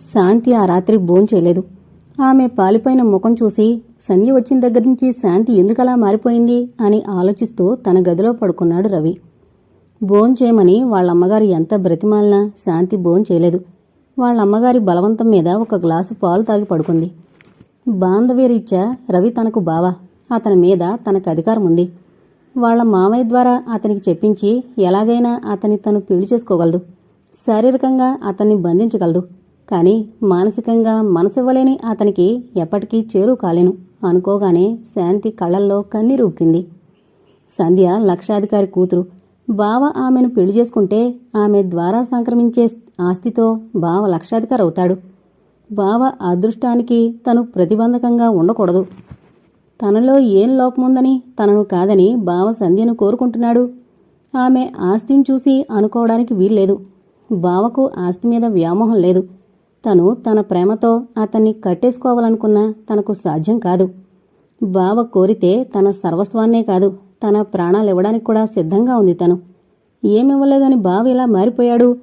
శాంతి ఆ రాత్రి భోంచేయలేదు ఆమె పాలిపోయిన ముఖం చూసి సంధ్య వచ్చిన దగ్గర నుంచి శాంతి ఎందుకలా మారిపోయింది అని ఆలోచిస్తూ తన గదిలో పడుకున్నాడు రవి. భోంచేయమని వాళ్ళమ్మగారు ఎంత బ్రతిమాలినా శాంతి భోంచేయలేదు వాళ్ళమ్మగారి బలవంతం మీద ఒక గ్లాసు పాలు తాగి పడుకుంది. బాంధవ్యరీత్యా రవి తనకు బావ అతని మీద తనకు అధికారం ఉంది. వాళ్ళ మామయ్య ద్వారా అతనికి చెప్పించి ఎలాగైనా అతని తను పెళ్ళి చేసుకోగలదు. శారీరకంగా అతన్ని బంధించగలదు. కానీ మానసికంగా మనసివ్వలేని అతనికి ఎప్పటికీ చేరు కాలేను. అనుకోగానే శాంతి కళ్ళల్లో కన్నీరుక్కింది సంధ్య లక్షాధికారి కూతురు బావ ఆమెను పెళ్ళి చేసుకుంటే ఆమె ద్వారా సంక్రమించే ఆస్తితో బావ లక్షాధికారి అవుతాడు. బావ అదృష్టానికి తను ప్రతిబంధకంగా ఉండకూడదు. తనలో ఏం లోపముందని తనను కాదని బావ సంధ్యను కోరుకుంటున్నాడు. ఆమె ఆస్తిని చూసి అనుకోవడానికి వీల్లేదు. బావకు ఆస్తి మీద వ్యామోహం లేదు. తను తన ప్రేమతో అతన్ని కట్టేసుకోవాలనుకున్నా తనకు సాధ్యం కాదు. బావ కోరితే తన సర్వస్వాన్నే కాదు తన ప్రాణాలు ఇవ్వడానికి కూడా సిద్ధంగా ఉంది తను. ఏమివ్వలేదని బావ ఇలా మారిపోయాడు?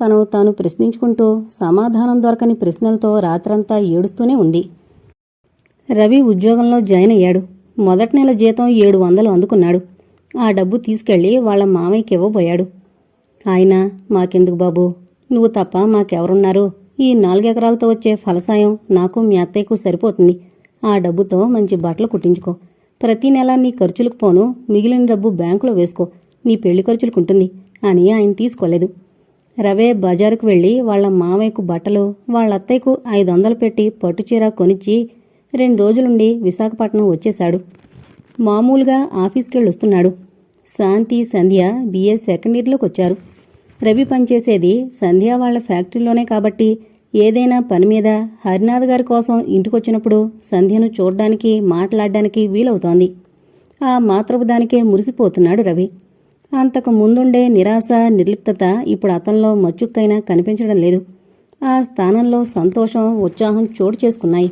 తను తాను ప్రశ్నించుకుంటూ సమాధానం దొరకని ప్రశ్నలతో రాత్రంతా ఏడుస్తూనే ఉంది. రవి ఉద్యోగంలో జాయిన్ అయ్యాడు. మొదటి నెల జీతం ఏడు వందలు అందుకున్నాడు. ఆ డబ్బు తీసుకెళ్ళి వాళ్ళ మామయ్యకి ఇవ్వబోయాడు. ఆయన మాకెందుకు బాబు? నువ్వు తప్ప మాకెవరున్నారు? ఈ నాలుగెకరాలతో వచ్చే ఫలసాయం నాకు మీ అత్తయ్యకు సరిపోతుంది. ఆ డబ్బుతో మంచి బట్టలు కుట్టించుకో. ప్రతి నెల నీ ఖర్చులకు పోను మిగిలిన డబ్బు బ్యాంకులో వేసుకో. నీ పెళ్ళి ఖర్చులకు ఉంటుంది అని ఆయన తీసుకోలేదు. రవే బజారుకు వెళ్ళి వాళ్ళ మామయ్యకు బట్టలు వాళ్ళ అత్తయ్యకు ఐదు వందలు పెట్టి పట్టుచీర కొనిచ్చి రెండు రోజులుండి విశాఖపట్నం వచ్చేశాడు. మామూలుగా ఆఫీస్కి వస్తున్నాడు శాంతి సంధ్య బిఏ సెకండ్ ఇయర్లోకి వచ్చారు రవి పనిచేసేది సంధ్య వాళ్ళ ఫ్యాక్టరీలోనే కాబట్టి ఏదైనా పని మీద హరినాథ్ గారి కోసం ఇంటికొచ్చినప్పుడు సంధ్యను చూడ్డానికి మాట్లాడడానికి వీలవుతోంది. ఆ మాత్రపు దానికే మురిసిపోతున్నాడు రవి. అంతకు ముందుండే నిరాశ నిర్లిప్తత ఇప్పుడు అతనిలో మచ్చుక్కైనా కనిపించడం లేదు. ఆ స్థానంలో సంతోషం ఉత్సాహం చోటు చేసుకున్నాయి.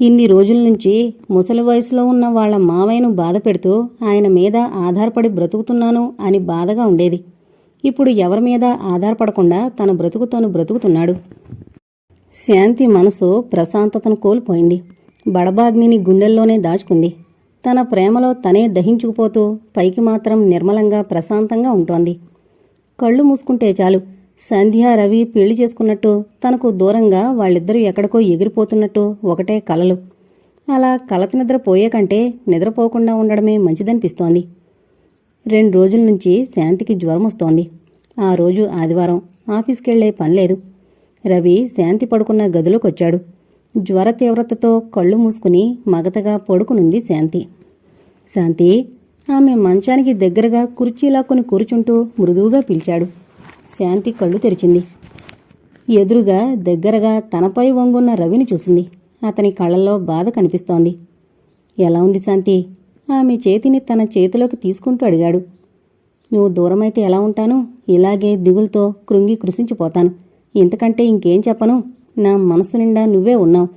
ఇన్ని రోజుల నుంచి ముసలి వయసులో ఉన్న వాళ్ళ మావయ్యను బాధ పెడుతూ ఆయన మీద ఆధారపడి బ్రతుకుతున్నాను అని బాధగా ఉండేది. ఇప్పుడు ఎవరి మీద ఆధారపడకుండా తన బ్రతుకుతోను బ్రతుకుతున్నాడు. శాంతి మనసు ప్రశాంతతను కోల్పోయింది. బడబాగ్నిని గుండెల్లోనే దాచుకుంది. తన ప్రేమలో తనే దహించుకుపోతూ పైకి మాత్రం నిర్మలంగా ప్రశాంతంగా ఉంటోంది. కళ్ళు మూసుకుంటే చాలు. సంధ్య రవి పెళ్ళి చేసుకున్నట్టు తనకు దూరంగా వాళ్ళిద్దరూ ఎక్కడికో ఎగిరిపోతున్నట్టు ఒకటే కలలు. అలా కలత నిద్ర పోయే కంటే నిద్రపోకుండా ఉండడమే మంచిదనిపిస్తోంది. రెండు రోజుల నుంచి శాంతికి జ్వరం వస్తోంది ఆ రోజు ఆదివారం ఆఫీస్కెళ్ళే పనిలేదు రవి శాంతి పడుకున్న గదిలోకి వచ్చాడు జ్వర తీవ్రతతో కళ్ళు మూసుకుని మగతగా పడుకునుంది శాంతి. శాంతి ఆమె మంచానికి దగ్గరగా కుర్చీలాక్కుని కూర్చుంటూ మృదువుగా పిలిచాడు. శాంతి కళ్ళు తెరిచింది. ఎదురుగా దగ్గరగా తనపై వంగున్న రవిని చూసింది. అతని కళ్ళల్లో బాధ కనిపిస్తోంది. ఎలా ఉంది శాంతి? ఆమె చేతిని తన చేతిలోకి తీసుకుంటూ అడిగాడు. నువ్వు దూరమైతే ఎలా ఉంటాను? ఇలాగే దిగులతో కృంగి కృషించిపోతాను ఇంతకంటే ఇంకేం చెప్పను? నా మనసు నిండా నువ్వే ఉన్నావు.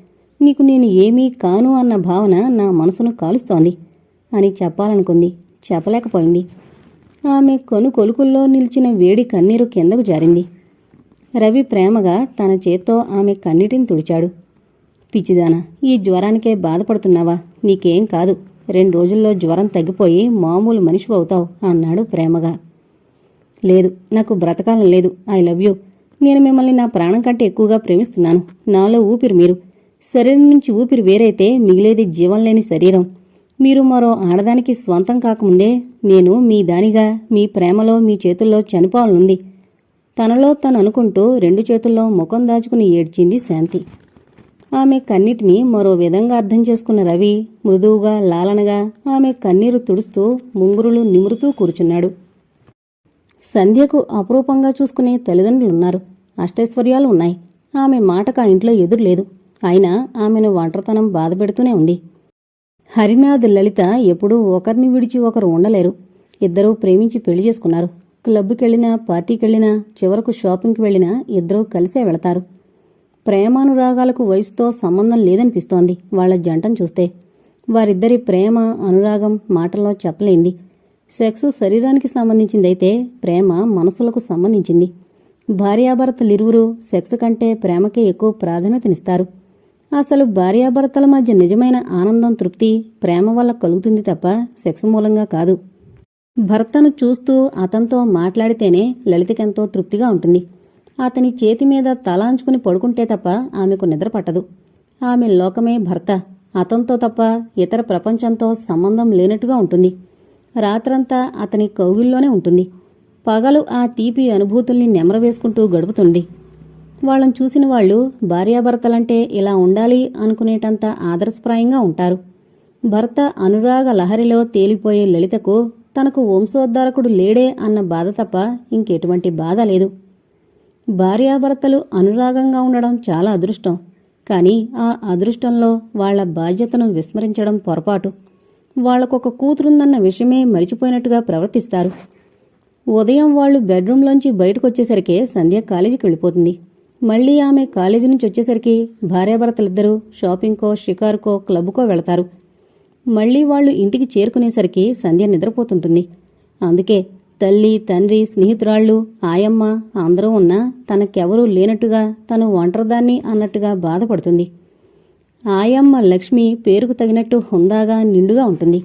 నీకు నేను ఏమీ కాను అన్న భావన నా మనసును కాలుస్తోంది అని చెప్పాలనుకుంది. చెప్పలేకపోయింది. ఆమె కొను కొలుకుల్లో నిలిచిన వేడి కన్నీరు కిందకు జారింది. రవి ప్రేమగా తన చేత్తో ఆమె కన్నీటిని తుడిచాడు. పిచ్చిదానా ఈ జ్వరానికే బాధపడుతున్నావా? నీకేం కాదు. రెండు రోజుల్లో జ్వరం తగ్గిపోయి మామూలు మనిషి అవుతావు అన్నాడు ప్రేమగా. లేదు నాకు బ్రతకాలం లేదు. I love you. నేను మిమ్మల్ని నా ప్రాణం కంటే ఎక్కువగా ప్రేమిస్తున్నాను. నాలో ఊపిరి మీరు. శరీరం నుంచి ఊపిరి వేరైతే మిగిలేది జీవం లేని శరీరం. మీరు మరో ఆడదానికి స్వంతం కాకముందే నేను మీ దానిగా మీ ప్రేమలో మీ చేతుల్లో చనిపోవాలనుంది. తనలో తను అనుకుంటూ రెండు చేతుల్లో ముఖం దాచుకుని ఏడ్చింది శాంతి. ఆమె కన్నిటిని మరో విధంగా అర్థం చేసుకున్న రవి మృదువుగా లాలనగా ఆమె కన్నీరు తుడుస్తూ ముంగురులు నిమురుతూ కూర్చున్నాడు. సంధ్యకు అపురూపంగా చూసుకునే తల్లిదండ్రులున్నారు. అష్టైశ్వర్యాలు ఉన్నాయి. ఆమె మాటకు ఆ ఇంట్లో ఎదురులేదు అయినా ఆమెను ఒంటరితనం బాధపెడుతూనే ఉంది. హరినాథ్ లలిత ఎప్పుడూ ఒకరిని విడిచి ఒకరు ఉండలేరు. ఇద్దరూ ప్రేమించి పెళ్ళి చేసుకున్నారు. క్లబ్కెళ్ళినా పార్టీకెళ్ళినా చివరకు షాపింగ్కి వెళ్ళినా ఇద్దరూ కలిసే వెళతారు. ప్రేమానురాగాలకు వయసుతో సంబంధం లేదనిపిస్తోంది వాళ్ళ జంటను చూస్తే. వారిద్దరి ప్రేమ అనురాగం మాటల్లో చెప్పలేంది. సెక్స్ శరీరానికి సంబంధించిందైతే ప్రేమ మనసులకు సంబంధించింది. భార్యాభర్తలిరువురు సెక్స్ కంటే ప్రేమకే ఎక్కువ ప్రాధాన్యతనిస్తారు. అసలు భార్యాభర్తల మధ్య నిజమైన ఆనందం తృప్తి ప్రేమ వల్ల కలుగుతుంది తప్ప సెక్స్ మూలంగా కాదు. భర్తను చూస్తూ అతనితో మాట్లాడితేనే లలితకెంతో తృప్తిగా ఉంటుంది. అతని చేతి మీద తలాంచుకుని పడుకుంటే తప్ప ఆమెకు నిద్ర పట్టదు. ఆమె లోకమే భర్త. అతనితో తప్ప ఇతర ప్రపంచంతో సంబంధం లేనట్టుగా ఉంటుంది. రాత్రంతా అతని కౌగిల్లోనే ఉంటుంది. పగలు ఆ తీపి అనుభూతుల్ని నెమరవేసుకుంటూ గడుపుతుంది. వాళ్ళని చూసిన వాళ్ళు భార్యాభర్తలంటే ఇలా ఉండాలి అనుకునేటంత ఆదర్శప్రాయంగా ఉంటారు. భర్త అనురాగ లహరిలో తేలిపోయే లలితకు తనకు వంశోద్ధారకుడు లేడే అన్న బాధ తప్ప ఇంకెటువంటి బాధ లేదు. భార్యాభర్తలు అనురాగంగా ఉండడం చాలా అదృష్టం. కానీ ఆ అదృష్టంలో వాళ్ళ బాధ్యతను విస్మరించడం పొరపాటు. వాళ్ళకొక కూతురుందన్న విషయమే మరిచిపోయినట్టుగా ప్రవర్తిస్తారు. ఉదయం వాళ్ళు బెడ్రూమ్లోంచి బయటకొచ్చేసరికే సంధ్య కాలేజీకి వెళ్ళిపోతుంది. మళ్ళీ ఆమె కాలేజీ నుంచి వచ్చేసరికి భార్యాభర్తలిద్దరూ షాపింగ్కో షికారుకో క్లబ్కో వెళతారు. మళ్ళీ వాళ్ళు ఇంటికి చేరుకునేసరికి సంధ్య నిద్రపోతుంటుంది. అందుకే తల్లి తండ్రి స్నేహితురాళ్ళు ఆయమ్మ అందరూ ఉన్నా తనకెవరూ లేనట్టుగా తను ఒంటరిదాన్ని అన్నట్టుగా బాధపడుతుంది. ఆయమ్మ లక్ష్మి పేరుకు తగినట్టు హుందాగా నిండుగా ఉంటుంది.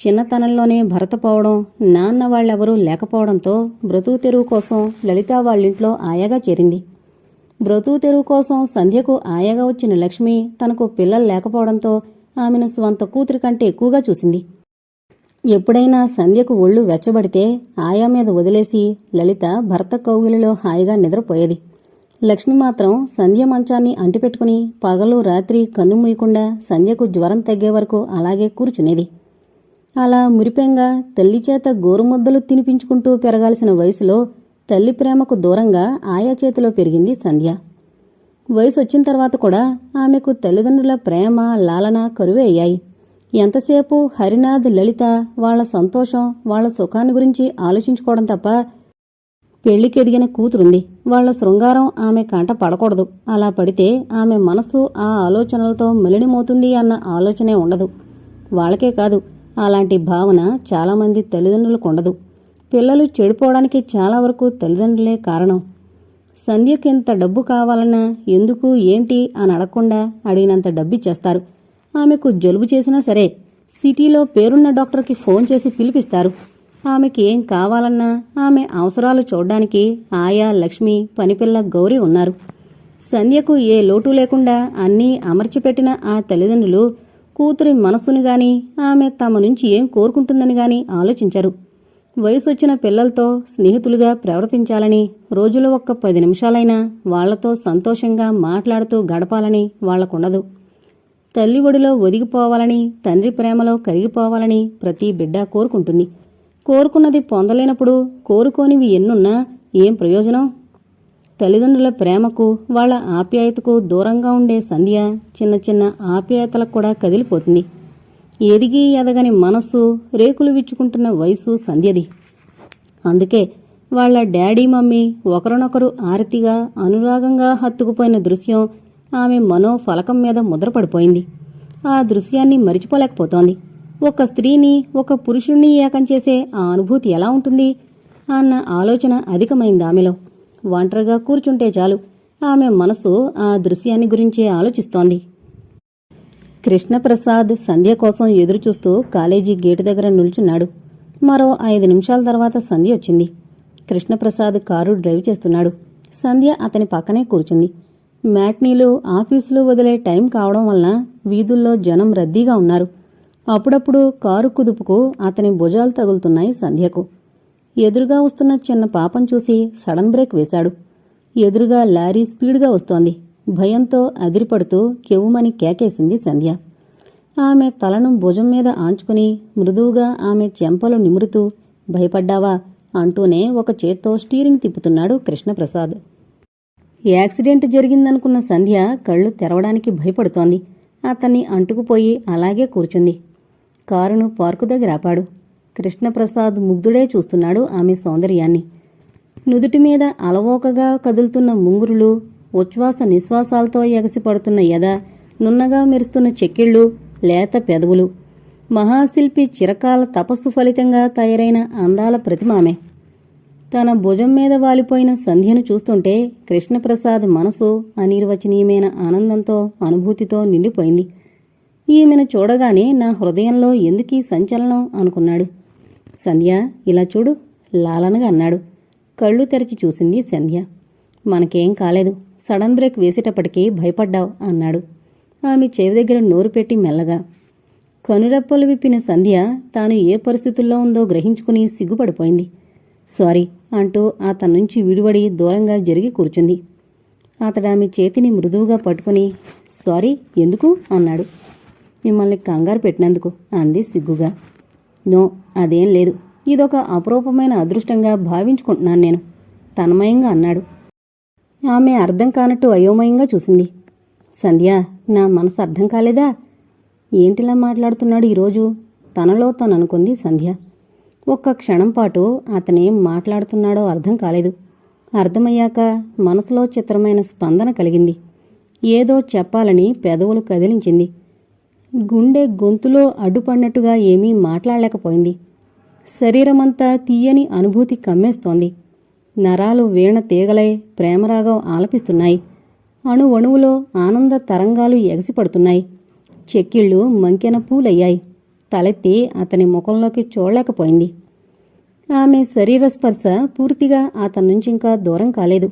చిన్నతనంలోనే భరత పోవడం నాన్న వాళ్ళెవరూ లేకపోవడంతో బ్రతుకు తెరువు కోసం లలిత వాళ్ళింట్లో ఆయాగా చేరింది. బ్రతుకు తెరువు కోసం సంధ్యకు ఆయాగా వచ్చిన లక్ష్మి తనకు పిల్లలు లేకపోవడంతో ఆమెను స్వంత కూతురి కంటే ఎక్కువగా చూసింది. ఎప్పుడైనా సంధ్యకు ఒళ్ళు వెచ్చబడితే ఆయా మీద వదిలేసి లలిత భర్త కౌగిలిలో హాయిగా నిద్రపోయేది. లక్ష్మి మాత్రం సంధ్య మంచాన్ని అంటిపెట్టుకుని పగలు రాత్రి కన్ను మూయకుండా సంధ్యకు జ్వరం తగ్గే వరకు అలాగే కూర్చునేది. అలా మురిపెంగా తల్లి చేత గోరుముద్దలు తినిపించుకుంటూ పెరగాల్సిన వయసులో తల్లి ప్రేమకు దూరంగా ఆయా చేతిలో పెరిగింది సంధ్య. వయసు వచ్చిన తర్వాత కూడా ఆమెకు తల్లిదండ్రుల ప్రేమ లాలన కరువే అయ్యాయి. ఎంతసేపు హరినాథ్ లలిత వాళ్ళ సంతోషం వాళ్ళ సుఖాన్ని గురించి ఆలోచించుకోవడం తప్ప పెళ్ళికెదిగిన కూతురుంది. వాళ్ళ శృంగారం ఆమె కంట పడకూడదు. అలా పడితే ఆమె మనస్సు ఆ ఆలోచనలతో మలినమవుతుంది అన్న ఆలోచనే ఉండదు. వాళ్ళకే కాదు అలాంటి భావన చాలామంది తల్లిదండ్రులకు ఉండదు. పిల్లలు చెడిపోవడానికి చాలా వరకు తల్లిదండ్రులే కారణం. సంధ్యకి ఇంత డబ్బు కావాలన్నా ఎందుకు ఏంటి అని అడగకుండా అడిగినంత డబ్బిచ్చేస్తారు. ఆమెకు జలుబు చేసినా సరే సిటీలో పేరున్న డాక్టర్కి ఫోన్ చేసి పిలిపిస్తారు. ఆమెకి ఏం కావాలన్నా ఆమె అవసరాలు చూడ్డానికి ఆయా లక్ష్మి పనిపిల్ల గౌరీ ఉన్నారు. సంధ్యకు ఏ లోటు లేకుండా అన్నీ అమర్చిపెట్టిన ఆ తల్లిదండ్రులు కూతురి మనస్సును గాని ఆమె తమ నుంచి ఏం కోరుకుంటుందని గాని ఆలోచించరు. వయసొచ్చిన పిల్లలతో స్నేహితులుగా ప్రవర్తించాలని రోజులో ఒక్క పది నిమిషాలైనా వాళ్ళతో సంతోషంగా మాట్లాడుతూ గడపాలని వాళ్ళకుండదు తల్లి ఒడిలో ఒదిగిపోవాలని తండ్రి ప్రేమలో కరిగిపోవాలని ప్రతి బిడ్డ కోరుకుంటుంది. కోరుకున్నది పొందలేనప్పుడు కోరుకోనివి ఎన్నున్నా ఏం ప్రయోజనం? తల్లిదండ్రుల ప్రేమకు వాళ్ళ ఆప్యాయతకు దూరంగా ఉండే సంధ్య చిన్న చిన్న ఆప్యాయతలకు కూడా కదిలిపోతుంది. ఎదిగి ఎదగని మనస్సు రేకులు విచ్చుకుంటున్న వయసు సంధ్యది. అందుకే వాళ్ళ డాడీ మమ్మీ ఒకరినొకరు ఆరతిగా అనురాగంగా హత్తుకుపోయిన దృశ్యం ఆమె మనోఫలకం మీద ముద్రపడిపోయింది. ఆ దృశ్యాన్ని మరిచిపోలేకపోతోంది. ఒక స్త్రీని ఒక పురుషుణ్ణి ఏకం చేసే ఆ అనుభూతి ఎలా ఉంటుంది? అన్న ఆలోచన అధికమైంది ఆమెలో. ఒంటరిగా కూర్చుంటే చాలు. ఆమె మనసు ఆ దృశ్యాన్ని గురించే ఆలోచిస్తోంది. కృష్ణప్రసాద్ సంధ్య కోసం ఎదురుచూస్తూ కాలేజీ గేటు దగ్గర నిల్చున్నాడు. మరో ఐదు నిమిషాల తర్వాత సంధ్య వచ్చింది. కృష్ణప్రసాద్ కారు డ్రైవ్ చేస్తున్నాడు. సంధ్య అతని పక్కనే కూర్చుంది. మ్యాట్నీలు ఆఫీసులు వదిలే టైం కావడం వలన వీధుల్లో జనం రద్దీగా ఉన్నారు. అప్పుడప్పుడు కారు కుదుపుకు అతని భుజాలు తగులుతున్నాయి సంధ్యకు. ఎదురుగా వస్తున్న చిన్న పాపం చూసి సడన్ బ్రేక్ వేశాడు. ఎదురుగా లారీ స్పీడ్గా వస్తోంది. భయంతో అదిరిపడుతూ కెవ్వుమని కేకేసింది సంధ్య. ఆమె తలను భుజం మీద ఆంచుకుని మృదువుగా ఆమె చెంపలు నిమురుతూ భయపడ్డావా? అంటూనే ఒక చేత్తో స్టీరింగ్ తిప్పుతున్నాడు కృష్ణప్రసాద్. యాక్సిడెంట్ జరిగిందనుకున్న సంధ్య కళ్ళు తెరవడానికి భయపడుతోంది. అతన్ని అంటుకుపోయి అలాగే కూర్చుంది. కారును పార్కు దగ్గర ఆపాడు. కృష్ణప్రసాద్ ముగ్ధుడే చూస్తున్నాడు ఆమె సౌందర్యాన్ని. నుదుటి మీద అలవోకగా కదులుతున్న ముంగురులు ఉచ్ఛ్వాస నిశ్వాసాలతో ఎగసిపడుతున్న ఎద నున్నగా మెరుస్తున్న చెక్కిళ్ళు లేత పెదవులు. మహాశిల్పి చిరకాల తపస్సు ఫలితంగా తయారైన అందాల ప్రతిమామే ఆమె. తన భుజం మీద వాలిపోయిన సంధ్యను చూస్తుంటే కృష్ణప్రసాద్ మనసు అనిర్వచనీయమైన ఆనందంతో అనుభూతితో నిండిపోయింది. ఈమెను చూడగానే నా హృదయంలో ఎందుకీ సంచలనం అనుకున్నాడు. సంధ్య ఇలా చూడు లాలనగా అన్నాడు. కళ్ళు తెరిచి చూసింది సంధ్య. మనకేం కాలేదు సడన్ బ్రేక్ వేసేటప్పటికీ భయపడ్డావు అన్నాడు. ఆమె చెవి దగ్గర నోరు పెట్టి మెల్లగా. కనురెప్పలు విప్పిన సంధ్య తాను ఏ పరిస్థితుల్లో ఉందో గ్రహించుకుని సిగ్గుపడిపోయింది. సారీ అంటూ అతని నుంచి విడివడి దూరంగా జరిగి కూర్చుంది. అతడు ఆమె చేతిని మృదువుగా పట్టుకుని సారీ ఎందుకు? అన్నాడు. మిమ్మల్ని కంగారు పెట్టినందుకు అంది సిగ్గుగా. నో అదేం లేదు. ఇదొక అపురూపమైన అదృష్టంగా భావించుకుంటున్నాను నేను తన్మయంగా అన్నాడు. ఆమె అర్థం కానట్టు అయోమయంగా చూసింది. సంధ్య నా మనసు అర్థం కాలేదా? ఏంటిలా మాట్లాడుతున్నాడు ఈరోజు? తనలో తను అనుకుంది సంధ్య. ఒక్క క్షణం పాటు అతనేం మాట్లాడుతున్నాడో అర్థం కాలేదు. అర్థమయ్యాక మనసులో చిత్రమైన స్పందన కలిగింది. ఏదో చెప్పాలని పెదవులు కదిలించింది. గుండె గొంతులో అడ్డుపడినట్టుగా ఏమీ మాట్లాడలేకపోయింది. శరీరమంతా తీయని అనుభూతి కమ్మేస్తోంది. నరాలు వీణ తీగలై ప్రేమరాగం ఆలపిస్తున్నాయి. అణు అణువులో ఆనంద తరంగాలు ఎగసిపడుతున్నాయి. చెక్కిళ్ళు మంకెన పూలయ్యాయి. తలెత్తి అతని ముఖంలోకి చూడలేకపోయింది. ఆమె శరీర స్పర్శ పూర్తిగా అతని నుంచి ఇంకా దూరం కాలేదు.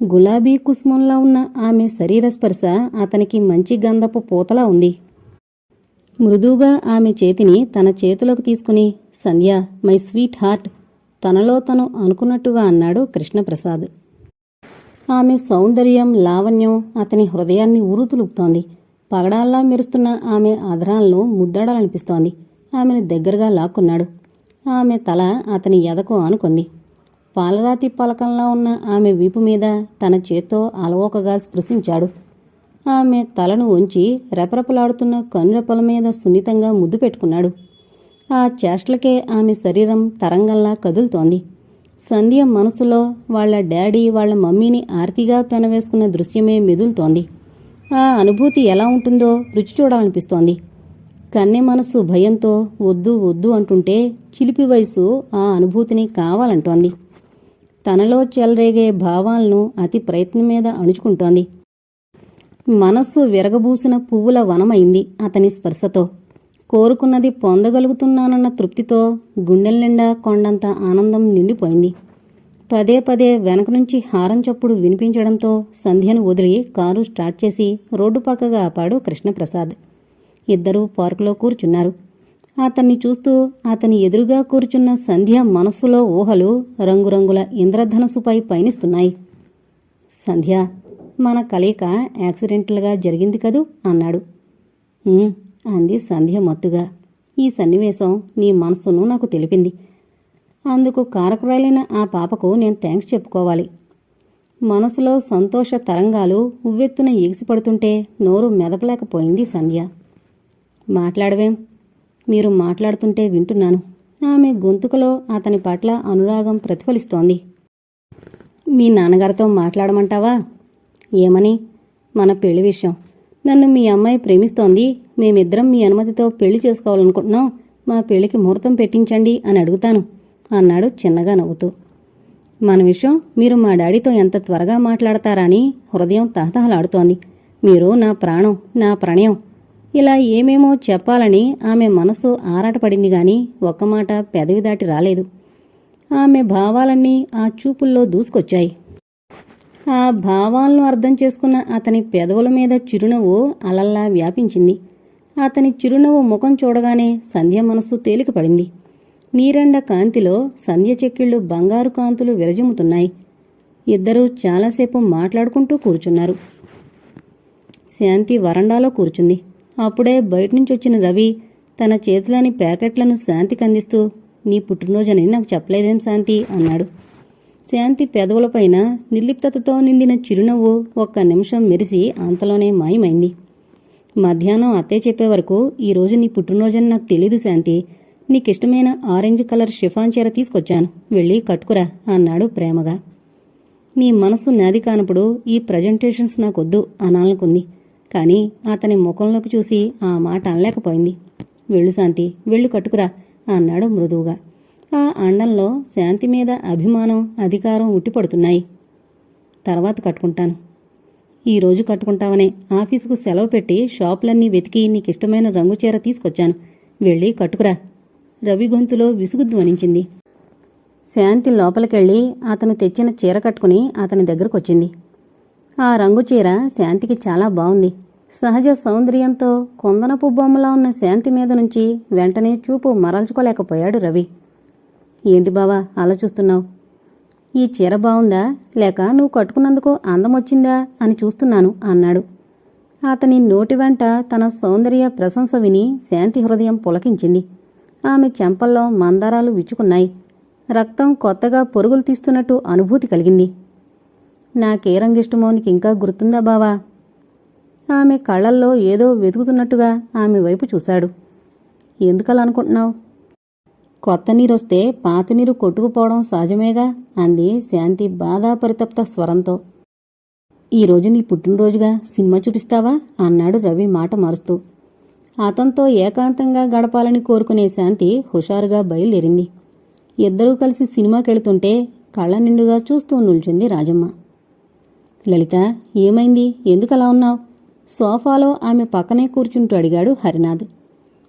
గులాబీ కుసుమంలా ఉన్న ఆమె శరీర స్పర్శ అతనికి మంచి గంధపు పూతలా ఉంది. మృదువుగా ఆమె చేతిని తన చేతిలోకి తీసుకుని సంధ్య మై స్వీట్ హార్ట్ తనలో తను అనుకున్నట్టుగా అన్నాడు కృష్ణప్రసాద్. ఆమె సౌందర్యం లావణ్యం అతని హృదయాన్ని ఉరుతులుపుతోంది. పగడాల్లా మెరుస్తున్న ఆమె అధరాలను ముద్దడాలనిపిస్తోంది. ఆమెను దగ్గరగా లాక్కున్నాడు. ఆమె తల అతని ఎదకు ఆనుకుంది. పాలరాతి పలకంలా ఉన్న ఆమె వీపు మీద తన చేత్తో అలవోకగా స్పృశించాడు. ఆమె తలను ఉంచి రెపరెపలాడుతున్న కనురెపల మీద సున్నితంగా ముద్దు పెట్టుకున్నాడు. ఆ చేష్టలకే ఆమె శరీరం తరంగంలా కదులుతోంది. సంధ్య మనసులో వాళ్ళ డాడీ వాళ్ళ మమ్మీని ఆర్తిగా పెనవేసుకున్న దృశ్యమే మెదులుతోంది. ఆ అనుభూతి ఎలా ఉంటుందో రుచి చూడాలనిపిస్తోంది. కన్నె మనస్సు భయంతో వద్దు వద్దు అంటుంటే చిలిపి వయసు ఆ అనుభూతిని కావాలంటోంది. తనలో చెలరేగే భావాలను అతి ప్రయత్నం మీద అణుచుకుంటోంది. మనస్సు విరగబూసిన పువ్వుల వనమైంది అతని స్పర్శతో. కోరుకున్నది పొందగలుగుతున్నానన్న తృప్తితో గుండెల నిండా కొండంత ఆనందం నిండిపోయింది. పదే పదే వెనక నుంచి హారం చప్పుడు వినిపించడంతో సంధ్యను వదిలి కారు స్టార్ట్ చేసి రోడ్డు పక్కగా ఆపాడు కృష్ణప్రసాద్. ఇద్దరూ పార్కులో కూర్చున్నారు. అతన్ని చూస్తూ అతని ఎదురుగా కూర్చున్న సంధ్య మనస్సులో ఊహలు రంగురంగుల ఇంద్రధనస్సుపై పయనిస్తున్నాయి. సంధ్య మన కలయిక యాక్సిడెంటల్గా జరిగింది కదూ? అన్నాడు. అంది సంధ్య మత్తుగా. ఈ సన్నివేశం నీ మనస్సును నాకు తెలిపింది. అందుకు కారకురాలైన ఆ పాపకు నేను థ్యాంక్స్ చెప్పుకోవాలి. మనసులో సంతోష తరంగాలు ఉవ్వెత్తున ఎగిసిపడుతుంటే నోరు మెదపలేకపోయింది సంధ్య. మాట్లాడవేం? మీరు మాట్లాడుతుంటే వింటున్నాను. ఆమె గొంతుకలో అతని పట్ల అనురాగం ప్రతిఫలిస్తోంది. మీ నాన్నగారితో మాట్లాడమంటావా? ఏమని? మన పెళ్ళి విషయం. నన్ను మీ అమ్మాయి ప్రేమిస్తోంది. మేమిద్దరం మీ అనుమతితో పెళ్ళి చేసుకోవాలనుకుంటున్నాం. మా పెళ్ళికి ముహూర్తం పెట్టించండి అని అడుగుతాను. అన్నాడు చిన్నగా నవ్వుతూ. మన విషయం మీరు మా డాడీతో ఎంత త్వరగా మాట్లాడతారా అని హృదయం తహతహలాడుతోంది. మీరు నా ప్రాణం నా ప్రణయం. ఇలా ఏమేమో చెప్పాలని ఆమె మనసు ఆరాటపడింది గాని ఒక్క మాట పెదవి దాటి రాలేదు. ఆమె భావాలన్నీ ఆ చూపుల్లో దూసుకొచ్చాయి. ఆ భావాలను అర్థం చేసుకున్న అతని పెదవుల మీద చిరునవ్వు అలల్లా వ్యాపించింది. అతని చిరునవ్వు ముఖం చూడగానే సంధ్య మనస్సు తేలికపడింది. నీరెండ కాంతిలో సంధ్య చెక్కిళ్ళు బంగారు కాంతులు విరజిమ్ముతున్నాయి. ఇద్దరూ చాలాసేపు మాట్లాడుకుంటూ కూర్చున్నారు. శాంతి వరండాలో కూర్చుంది. అప్పుడే బయట నుంచి వచ్చిన రవి తన చేతిలోని ప్యాకెట్లను శాంతికి అందిస్తూ నీ పుట్టినరోజని నాకు చెప్పలేదేం శాంతి అన్నాడు. శాంతి పెదవులపైన నిర్లిప్తతతో నిండిన చిరునవ్వు ఒక్క నిమిషం మెరిసి అంతలోనే మాయమైంది. మధ్యాహ్నం అత్తే చెప్పే వరకు ఈరోజు నీ పుట్టినరోజని నాకు తెలీదు శాంతి. నీకిష్టమైన ఆరెంజ్ కలర్ షిఫాన్ చీర తీసుకొచ్చాను. వెళ్ళి కట్టుకురా అన్నాడు ప్రేమగా. నీ మనసు నాది కానప్పుడు ఈ ప్రజెంటేషన్స్ నాకొద్దు అనాలనుకుంది. కానీ అతని ముఖంలోకి చూసి ఆ మాట అనలేకపోయింది. వెళ్ళు శాంతి వెళ్ళి కట్టుకురా అన్నాడు మృదువుగా. ఆ అండంలో శాంతి మీద అభిమానం అధికారం ఉట్టిపడుతున్నాయి. తర్వాత కట్టుకుంటాను. ఈరోజు కట్టుకుంటావనే ఆఫీసుకు సెలవు పెట్టి షాపులన్నీ వెతికి నీకిష్టమైన రంగు చీర తీసుకొచ్చాను. వెళ్ళి కట్టుకురా రవి గొంతులో విసుగు ధ్వనించింది. శాంతి లోపలికెళ్ళి అతను తెచ్చిన చీర కట్టుకుని అతని దగ్గరకొచ్చింది. ఆ రంగు చీర శాంతికి చాలా బాగుంది సహజ సౌందర్యంతో కొందనపు బొమ్మలా ఉన్న శాంతి మీద నుంచి వెంటనే చూపు మరల్చుకోలేకపోయాడు రవి. ఏంటి బావా అలా చూస్తున్నావు ఈ చీర బాగుందా లేక నువ్వు కట్టుకున్నందుకు అందం వచ్చిందా అని చూస్తున్నాను అన్నాడు. అతని నోటి వెంట తన సౌందర్య ప్రశంస విని శాంతి హృదయం పులకించింది. ఆమె చెంపల్లో మందారాలు విచ్చుకున్నాయి. రక్తం కొత్తగా పొరుగులు తీస్తున్నట్టు అనుభూతి కలిగింది. నాకే రంగిష్టమో నీకు ఇంకా గుర్తుందా బావా? ఆమె కళ్ళల్లో ఏదో వెతుకుతున్నట్టుగా ఆమె వైపు చూశాడు. ఎందుకలా అనుకుంటున్నావు కొత్త నీరొస్తే పాత నీరు కొట్టుకుపోవడం సహజమేగా? అంది శాంతి బాధాపరితప్త స్వరంతో. ఈరోజు నీ పుట్టినరోజుగా సినిమా చూపిస్తావా? అన్నాడు రవి మాట మారుస్తూ. అతనితో ఏకాంతంగా గడపాలని కోరుకునే శాంతి హుషారుగా బయలుదేరింది. ఇద్దరూ కలిసి సినిమాకెళ్తుంటే కళ్ళ నిండుగా చూస్తూ నిల్చుంది రాజమ్మ. లలిత ఏమైంది? ఎందుకలా ఉన్నావు? సోఫాలో ఆమె పక్కనే కూర్చుంటూ అడిగాడు హరినాథ్.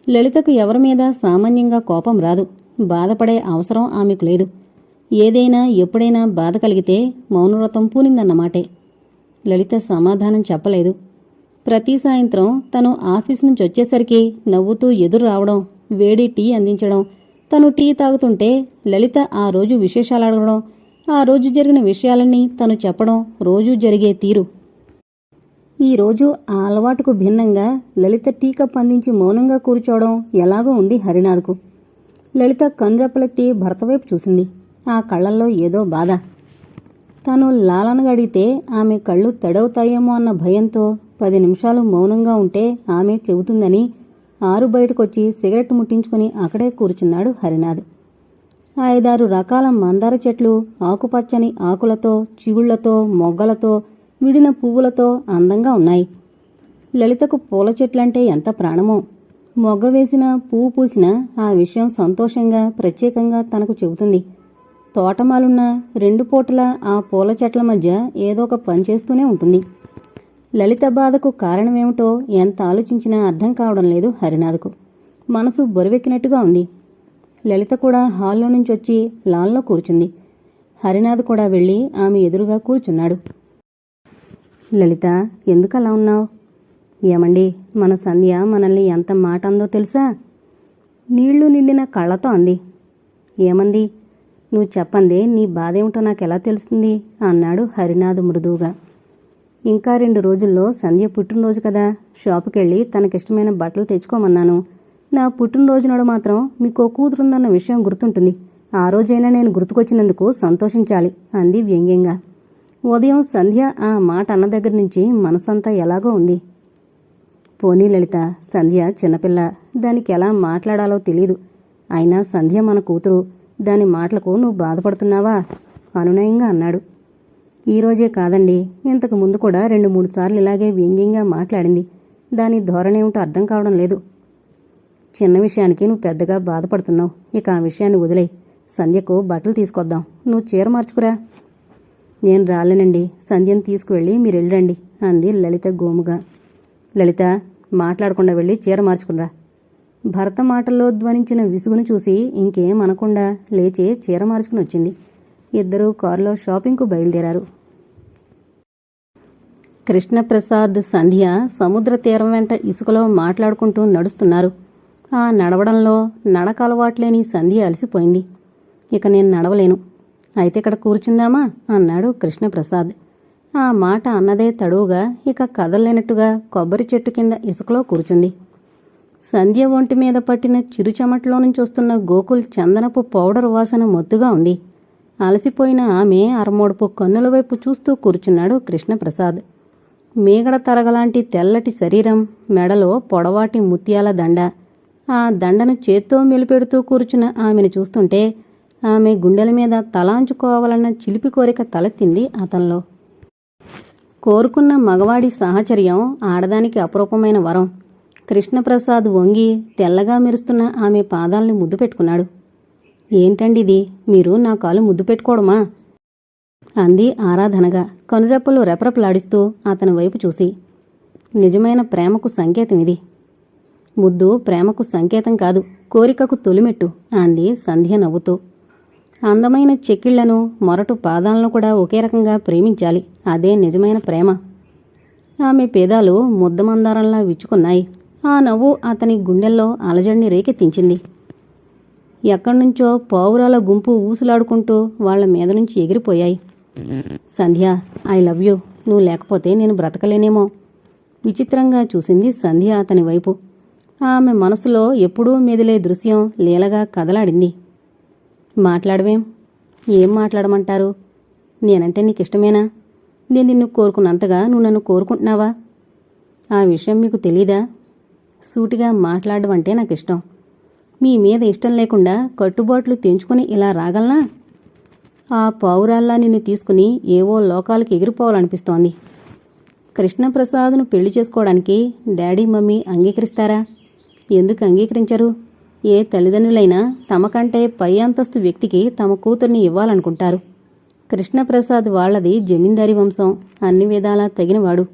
లలితకు ఎవరి మీద సామాన్యంగా కోపం రాదు. బాధపడే అవసరం ఆమెకు లేదు. ఏదైనా ఎప్పుడైనా బాధ కలిగితే మౌనవ్రతం పూనిందన్నమాటే లలిత సమాధానం చెప్పలేదు. ప్రతి సాయంత్రం తను ఆఫీస్ నుంచి వచ్చేసరికి నవ్వుతూ ఎదురు రావడం వేడి టీ అందించడం తను టీ తాగుతుంటే లలిత ఆ రోజు విశేషాలు అడగడం ఆ రోజు జరిగిన విషయాలన్నీ తను చెప్పడం రోజూ జరిగే తీరు. ఈ రోజు ఆ అలవాటుకు భిన్నంగా లలిత టీ కప్ అందించి మౌనంగా కూర్చోవడం ఎలాగో ఉంది హరినాథ్కు. లలిత కన్రెప్పలెత్తి భర్త వైపు చూసింది. ఆ కళ్ళల్లో ఏదో బాధ. తను లాలనగా అడిగితే ఆమె కళ్ళు తడవుతాయేమో అన్న భయంతో పది నిమిషాలు మౌనంగా ఉంటే ఆమె చెబుతుందని ఆరు బయటకొచ్చి సిగరెట్ ముట్టించుకుని అక్కడే కూర్చున్నాడు హరినాథ్. ఐదారు రకాల మందార చెట్లు ఆకుపచ్చని ఆకులతో చిగుళ్ళతో మొగ్గలతో విడిన పువ్వులతో అందంగా ఉన్నాయి. లలితకు పూల చెట్లంటే ఎంత ప్రాణమో. మొగ్గ వేసిన పువ్వు పూసిన ఆ విషయం సంతోషంగా ప్రత్యేకంగా తనకు చెబుతుంది. తోటమాలున్న రెండు పూటల ఆ పూల చెట్ల మధ్య ఏదో ఒక పని చేస్తూనే ఉంటుంది. లలిత బాధకు కారణమేమిటో ఎంత ఆలోచించినా అర్థం కావడం లేదు హరినాథ్కు. మనసు బరువెక్కినట్టుగా ఉంది. లలిత కూడా హాల్లో నుంచి వచ్చి లాన్లో కూర్చుంది. హరినాథ్ కూడా వెళ్ళి ఆమె ఎదురుగా కూర్చున్నాడు. లలిత ఎందుకు అలా ఉన్నావు? ఏమండి మన సంధ్య మనల్ని ఎంత మాట అందో తెలుసా? నీళ్ళు నిండిన కళ్ళతో అంది. ఏమంది? నువ్వు చెప్పంది నీ బాధ నాకెలా నాకు ఎలా తెలుస్తుంది? అన్నాడు హరినాథ్ మృదువుగా. ఇంకా రెండు రోజుల్లో సంధ్య పుట్టినరోజు కదా. షాపుకెళ్ళి తనకిష్టమైన బట్టలు తెచ్చుకోమన్నాను. నా పుట్టినరోజు నాడు మాత్రం మీకు కూతురుందన్న విషయం గుర్తుంటుంది. ఆ రోజైనా నేను గుర్తుకొచ్చినందుకు సంతోషించాలి అంది వ్యంగ్యంగా. ఉదయం సంధ్య ఆ మాట అన్న దగ్గర నుంచి మనసంతా ఎలాగో ఉంది. పోనీ లలిత సంధ్య చిన్నపిల్ల దానికి ఎలా మాట్లాడాలో తెలీదు. అయినా సంధ్య మన కూతురు దాని మాటలకు నువ్వు బాధపడుతున్నావా? అనునయంగా అన్నాడు. ఈ రోజే కాదండి. ఇంతకు ముందు కూడా రెండు మూడు సార్లు ఇలాగే వ్యంగ్యంగా మాట్లాడింది. దాని ధోరణి ఏమిటో అర్థం కావడం లేదు. చిన్న విషయానికి నువ్వు పెద్దగా బాధపడుతున్నావు. ఇక ఆ విషయాన్ని వదిలేయి. సంధ్యకు బట్టలు తీసుకొద్దాం. నువ్వు చీర మార్చుకురా. నేను రాలేనండి. సంధ్యను తీసుకువెళ్ళి మీరు వెళ్ళండి అంది లలిత గోముగా. లలిత మాట్లాడకుండా వెళ్ళి చీర మార్చుకునిరా. భర్త మాటల్లో ధ్వనించిన విసుగును చూసి ఇంకేం అనకుండా లేచి చీర మార్చుకుని వచ్చింది. ఇద్దరూ కారులో షాపింగ్కు బయలుదేరారు. కృష్ణప్రసాద్ సంధ్య సముద్ర తీరం వెంట ఇసుకలో మాట్లాడుకుంటూ నడుస్తున్నారు. ఆ నడవడంలో నడక అలవాట్లేని సంధ్య అలసిపోయింది. ఇక నేను నడవలేను. అయితే ఇక్కడ కూర్చుందామా? అన్నాడు కృష్ణప్రసాద్. ఆ మాట అన్నదే తడువుగా ఇక కదలలేనట్టుగా కొబ్బరి చెట్టు కింద ఇసుకలో కూర్చుంది. సంధ్య ఒంటి మీద పట్టిన చిరుచమట్లో నుంచి వస్తున్న గోకుల్ చందనపు పౌడర్ వాసన మొత్తుగా ఉంది. అలసిపోయిన ఆమె అరమోడుపు కన్నుల వైపు చూస్తూ కూర్చున్నాడు కృష్ణప్రసాద్. మేగడ తరగలాంటి తెల్లటి శరీరం మెడలో పొడవాటి ముత్యాల దండ. ఆ దండను చేత్తో మెలిపెడుతూ కూర్చున్న ఆమెను చూస్తుంటే ఆమె గుండెల మీద తలాంచుకోవాలన్న చిలిపి కోరిక తలెత్తింది అతనిలో. కోరుకున్న మగవాడి సాహచర్యం ఆడదానికి అపురూపమైన వరం. కృష్ణప్రసాద్ వంగి తెల్లగా మెరుస్తున్న ఆమె పాదాల్ని ముద్దు పెట్టుకున్నాడు. ఏంటండి ఇది మీరు నా కాలు ముద్దు పెట్టుకోవడమా? అంది ఆరాధనగా కనురెప్పలు రెపరెపలాడిస్తూ అతని వైపు చూసి. నిజమైన ప్రేమకు సంకేతం ఇది ముద్దు ప్రేమకు సంకేతం కాదు కోరికకు తొలిమెట్టు అంది సంధ్య నవ్వుతూ. అందమైన చెక్కిళ్ళను మొరటు పాదాలను కూడా ఒకే రకంగా ప్రేమించాలి అదే నిజమైన ప్రేమ. ఆమె పేదాలు ముద్దమందారంలా విచ్చుకున్నాయి. ఆ నవ్వు అతని గుండెల్లో అలజడిని రేకెత్తించింది. ఎక్కడ్నుంచో పావురాల గుంపు ఊసులాడుకుంటూ వాళ్ళ మీద నుంచి ఎగిరిపోయాయి. Sandhya I love you. నువ్వు లేకపోతే నేను బ్రతకలేనేమో. విచిత్రంగా చూసింది సంధ్య అతని వైపు. ఆమె మనసులో ఎప్పుడూ మెదిలే దృశ్యం లీలగా కదలాడింది. మాట్లాడవేం? ఏం మాట్లాడమంటారు? నేనంటే నీకు ఇష్టమేనా నేను నిన్ను కోరుకున్నంతగా నువ్వు నన్ను కోరుకుంటున్నావా? ఆ విషయం మీకు తెలీదా? సూటిగా మాట్లాడడం అంటే నాకు ఇష్టం మీ మీద ఇష్టం లేకుండా కట్టుబాట్లు తెంచుకుని ఇలా రాగలనా? ఆ పావురాల్లా నిన్ను తీసుకుని ఏవో లోకాలకు ఎగిరిపోవాలనిపిస్తోంది. కృష్ణప్రసాద్ను పెళ్ళి చేసుకోవడానికి డాడీ మమ్మీ అంగీకరిస్తారా? ఎందుకు అంగీకరించరు? ఏ తల్లిదండ్రులైనా తమకంటే పై అంతస్తు వ్యక్తికి తమ కూతుర్ని ఇవ్వాలనుకుంటారు. కృష్ణప్రసాద్ వాళ్ళది జమీందారీ వంశం అన్ని విధాలా తగినవాడు.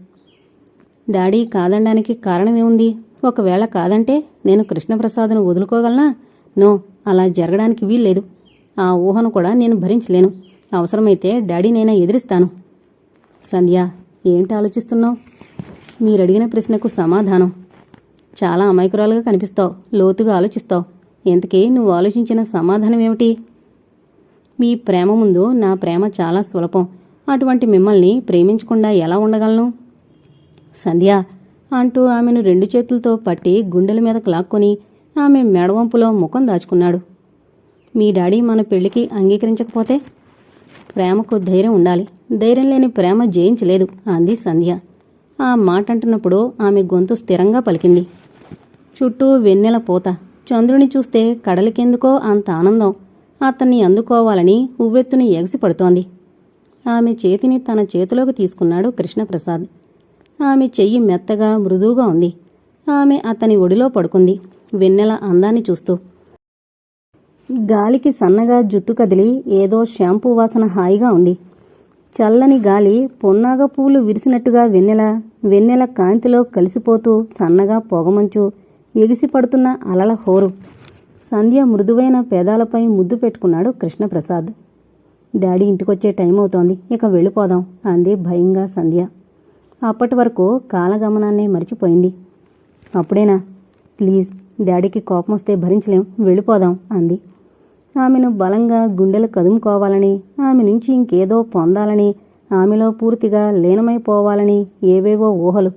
డాడీ కాదనడానికి కారణమేముంది? ఒకవేళ కాదంటే నేను కృష్ణప్రసాద్ను వదులుకోగలనా? నో అలా జరగడానికి వీల్లేదు. ఆ ఊహను కూడా నేను భరించలేను. అవసరమైతే డాడీ నేనే ఎదిరిస్తాను. సంధ్య ఏంటి ఆలోచిస్తున్నావు? మీరడిగిన ప్రశ్నకు సమాధానం. చాలా అమాయకురాలుగా కనిపిస్తావు. లోతుగా ఆలోచిస్తావు. ఇంతకీ నువ్వు ఆలోచించిన సమాధానం ఏమిటి? మీ ప్రేమ ముందు నా ప్రేమ చాలా స్వల్పం. అటువంటి మిమ్మల్ని ప్రేమించకుండా ఎలా ఉండగలను? సంధ్య అంటూ ఆమెను రెండు చేతులతో పట్టి గుండెల మీదకు లాక్కొని ఆమె మెడవంపులో ముఖం దాచుకున్నాడు. మీ డాడీ మన పెళ్ళికి అంగీకరించకపోతే? ప్రేమకు ధైర్యం ఉండాలి. ధైర్యం లేని ప్రేమ జయించలేదు అంది సంధ్య. ఆ మాట అంటున్నప్పుడు ఆమె గొంతు స్థిరంగా పలికింది. చుట్టూ వెన్నెల పోత. చంద్రుని చూస్తే కడలికెందుకో అంత ఆనందం. అతన్ని అందుకోవాలని ఉవ్వెత్తుని ఎగసిపడుతోంది. ఆమె చేతిని తన చేతిలోకి తీసుకున్నాడు కృష్ణప్రసాద్. ఆమె చెయ్యి మెత్తగా మృదువుగా ఉంది. ఆమె అతని ఒడిలో పడుకుంది. వెన్నెల అందాన్ని చూస్తూ. గాలికి సన్నగా జుట్టు కదిలి ఏదో షాంపూ వాసన హాయిగా ఉంది. చల్లని గాలి పొన్నాగ పూలు విరిసినట్టుగా వెన్నెల వెన్నెల కాంతిలో కలిసిపోతూ సన్నగా పొగమంచు ఎగిసిపడుతున్న అలల హోరు. సంధ్య మృదువైన పేదాలపై ముద్దు పెట్టుకున్నాడు కృష్ణప్రసాద్. డాడీ ఇంటికొచ్చే టైం అవుతోంది ఇక వెళ్ళిపోదాం అంది భయంగా సంధ్య. అప్పటి వరకు కాలగమనాన్ని మరిచిపోయింది. అప్పుడేనా? ప్లీజ్ డాడీకి కోపం వస్తే భరించలేం వెళ్ళిపోదాం అంది. ఆమెను బలంగా గుండెలు కదుముకోవాలని ఆమె నుంచి ఇంకేదో పొందాలని ఆమెలో పూర్తిగా లీనమైపోవాలని ఏవేవో ఊహలు.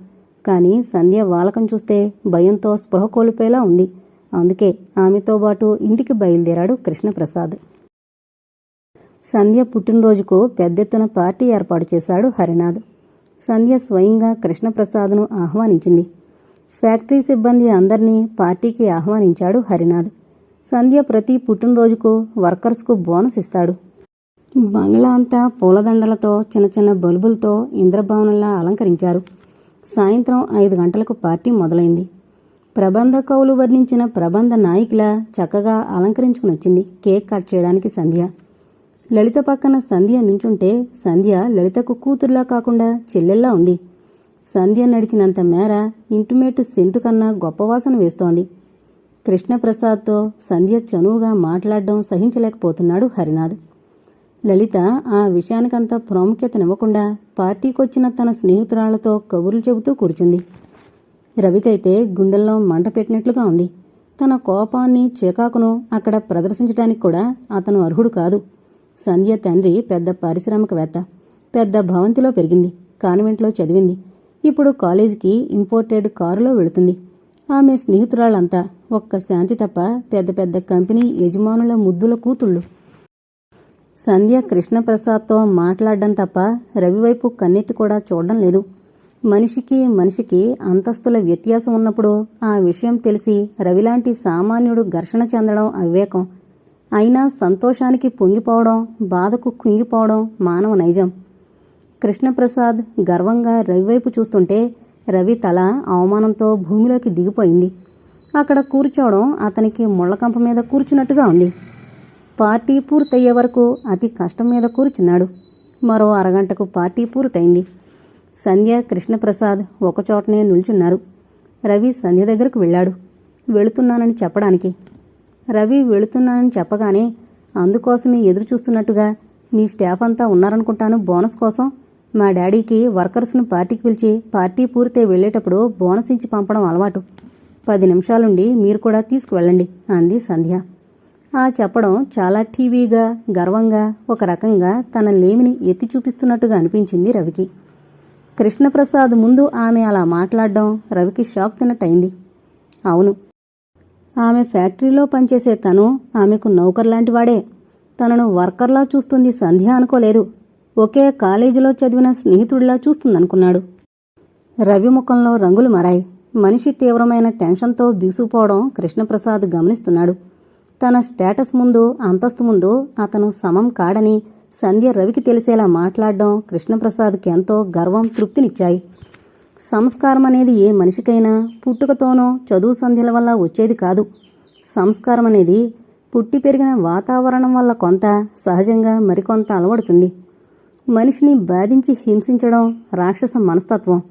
కానీ సంధ్య వాలకం చూస్తే భయంతో స్పృహ కోల్పోయేలా ఉంది. అందుకే ఆమెతో పాటు ఇంటికి బయలుదేరాడు కృష్ణప్రసాద్. సంధ్య పుట్టినరోజుకు పెద్దెత్తున పార్టీ ఏర్పాటు చేశాడు హరినాథ్. సంధ్య స్వయంగా కృష్ణప్రసాద్ను ఆహ్వానించింది. ఫ్యాక్టరీ సిబ్బంది అందరినీ పార్టీకి ఆహ్వానించాడు హరినాథ్. సంధ్య ప్రతి పుట్టినరోజుకు వర్కర్స్కు బోనస్ ఇస్తాడు. బంగ్లా అంతా పూలదండలతో చిన్న చిన్న బల్బులతో ఇంద్రభవనంలా అలంకరించారు. సాయంత్రం ఐదు గంటలకు పార్టీ మొదలైంది. ప్రబంధ కవులు వర్ణించిన ప్రబంధ నాయికలా చక్కగా అలంకరించుకుని వచ్చింది కేక్ కట్ చేయడానికి సంధ్య. లలిత పక్కన సంధ్య నుంచుంటే సంధ్య లలితకు కూతురులా కాకుండా చెల్లెల్లా ఉంది. సంధ్య నడిచినంత మేర ఇంటిమేటు సెంటు కన్నా గొప్ప వాసన వేస్తోంది. కృష్ణప్రసాద్తో సంధ్య చనువుగా మాట్లాడడం సహించలేకపోతున్నాడు హరినాథ్. లలిత ఆ విషయానికంత ప్రాముఖ్యతనివ్వకుండా పార్టీకొచ్చిన తన స్నేహితురాళ్ళతో కబుర్లు చెబుతూ కూర్చుంది. రవికైతే గుండెల్లో మంట పెట్టినట్లుగా ఉంది. తన కోపాన్ని చికాకును అక్కడ ప్రదర్శించడానికి కూడా అతను అర్హుడు కాదు. సంధ్య తండ్రి పెద్ద పారిశ్రామికవేత్త పెద్ద భవంతిలో పెరిగింది కాన్వెంట్లో చదివింది. ఇప్పుడు కాలేజీకి ఇంపోర్టెడ్ కారులో వెళుతుంది. ఆమె స్నేహితురాళ్ళంతా ఒక్క శాంతి తప్ప పెద్ద పెద్ద కంపెనీ యజమానుల ముద్దుల కూతుళ్ళు. సంధ్య కృష్ణప్రసాద్తో మాట్లాడడం తప్ప రవివైపు కన్నెత్తి కూడా చూడడం లేదు. మనిషికి మనిషికి అంతస్తుల వ్యత్యాసం ఉన్నప్పుడు ఆ విషయం తెలిసి రవిలాంటి సామాన్యుడు ఘర్షణ చెందడం అవివేకం. అయినా సంతోషానికి పొంగిపోవడం బాధకు కుంగిపోవడం మానవ నైజం. కృష్ణప్రసాద్ గర్వంగా రవివైపు చూస్తుంటే రవి తల అవమానంతో భూమిలోకి దిగిపోయింది. అక్కడ కూర్చోవడం అతనికి ముళ్ళకంప మీద కూర్చున్నట్టుగా ఉంది. పార్టీ పూర్తయ్యే వరకు అతి కష్టం మీద కూర్చున్నాడు. మరో అరగంటకు పార్టీ పూర్తయింది. సంధ్య కృష్ణప్రసాద్ ఒకచోటనే నిల్చున్నారు. రవి సంధ్య దగ్గరకు వెళ్ళాడు. వెళుతున్నానని చెప్పడానికి. రవి వెళుతున్నానని చెప్పగానే అందుకోసమే ఎదురు చూస్తున్నట్టుగా మీ స్టాఫ్ అంతా ఉన్నారనుకుంటాను బోనస్ కోసం. మా డాడీకి వర్కర్స్ను పార్టీకి పిలిచి పార్టీ పూర్తయి వెళ్ళేటప్పుడు బోనస్ ఇచ్చి పంపడం అలవాటు. పది నిమిషాలుండి మీరు కూడా తీసుకువెళ్ళండి అంది సంధ్య. ఆ చెప్పడం చాలా టీవీగా గర్వంగా ఒక రకంగా తన లేమిని ఎత్తి చూపిస్తున్నట్టుగా అనిపించింది రవికి. కృష్ణప్రసాద్ ముందు ఆమె అలా మాట్లాడడం రవికి షాక్ తిన్నట్టయింది. అవును ఆమె ఫ్యాక్టరీలో పనిచేసే తను ఆమెకు నౌకర్ లాంటివాడే తనను వర్కర్లా చూస్తుంది సంధ్య అనుకోలేదు. ఒకే కాలేజీలో చదివిన స్నేహితుడిలా చూస్తుందనుకున్నాడు. రవి ముఖంలో రంగులు మారాయి. మనిషి తీవ్రమైన టెన్షన్తో బీసుకుపోవడం కృష్ణప్రసాద్ గమనిస్తున్నాడు. తన స్టేటస్ ముందు అంతస్తు ముందు అతను సమం కాడని సంధ్య రవికి తెలిసేలా మాట్లాడడం కృష్ణప్రసాద్కి ఎంతో గర్వం తృప్తినిచ్చాయి. సంస్కారం అనేది ఏ మనిషికైనా పుట్టుకతోనో చదువు సంధ్యల వల్ల వచ్చేది కాదు. సంస్కారం అనేది పుట్టి పెరిగిన వాతావరణం వల్ల కొంత సహజంగా మరికొంత అలవడుతుంది. మనిషిని బాధించి హింసించడం రాక్షస మనస్తత్వం.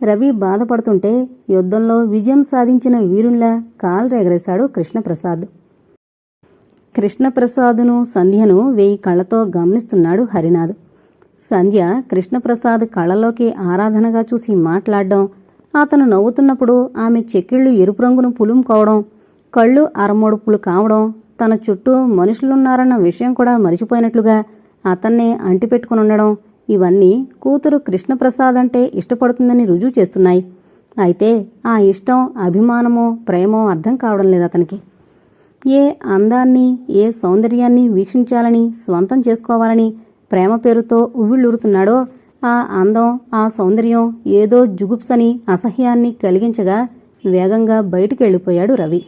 రవి బాధపడుతుంటే యుద్ధంలో విజయం సాధించిన వీరుల్లా కాలు రెగరేశాడు కృష్ణప్రసాద్. కృష్ణప్రసాదును సంధ్యను వేయి కళ్ళతో గమనిస్తున్నాడు హరినాథ్. సంధ్య కృష్ణప్రసాద్ కళ్ళలోకి ఆరాధనగా చూసి మాట్లాడడం అతను నవ్వుతున్నప్పుడు ఆమె చెక్కిళ్ళు ఎరుపు రంగును పులుముకోవడం కళ్ళు అరమొడుపులు కావడం తన చుట్టూ మనుషులున్నారన్న విషయం కూడా మరిచిపోయినట్లుగా అతన్నే అంటిపెట్టుకుని ఉండడం ఇవన్నీ కూతురు కృష్ణప్రసాద్ అంటే ఇష్టపడుతుందని రుజువు చేస్తున్నాయి. అయితే ఆ ఇష్టం అభిమానమో ప్రేమో అర్థం కావడం లేదు అతనికి. ఏ అందాన్ని ఏ సౌందర్యాన్ని వీక్షించాలని స్వంతం చేసుకోవాలని ప్రేమ పేరుతో ఉవ్విళ్ళూరుతున్నాడో ఆ అందం ఆ సౌందర్యం ఏదో జుగుప్సని అసహ్యాన్ని కలిగించగా వేగంగా బయటికి వెళ్ళిపోయాడు రవి.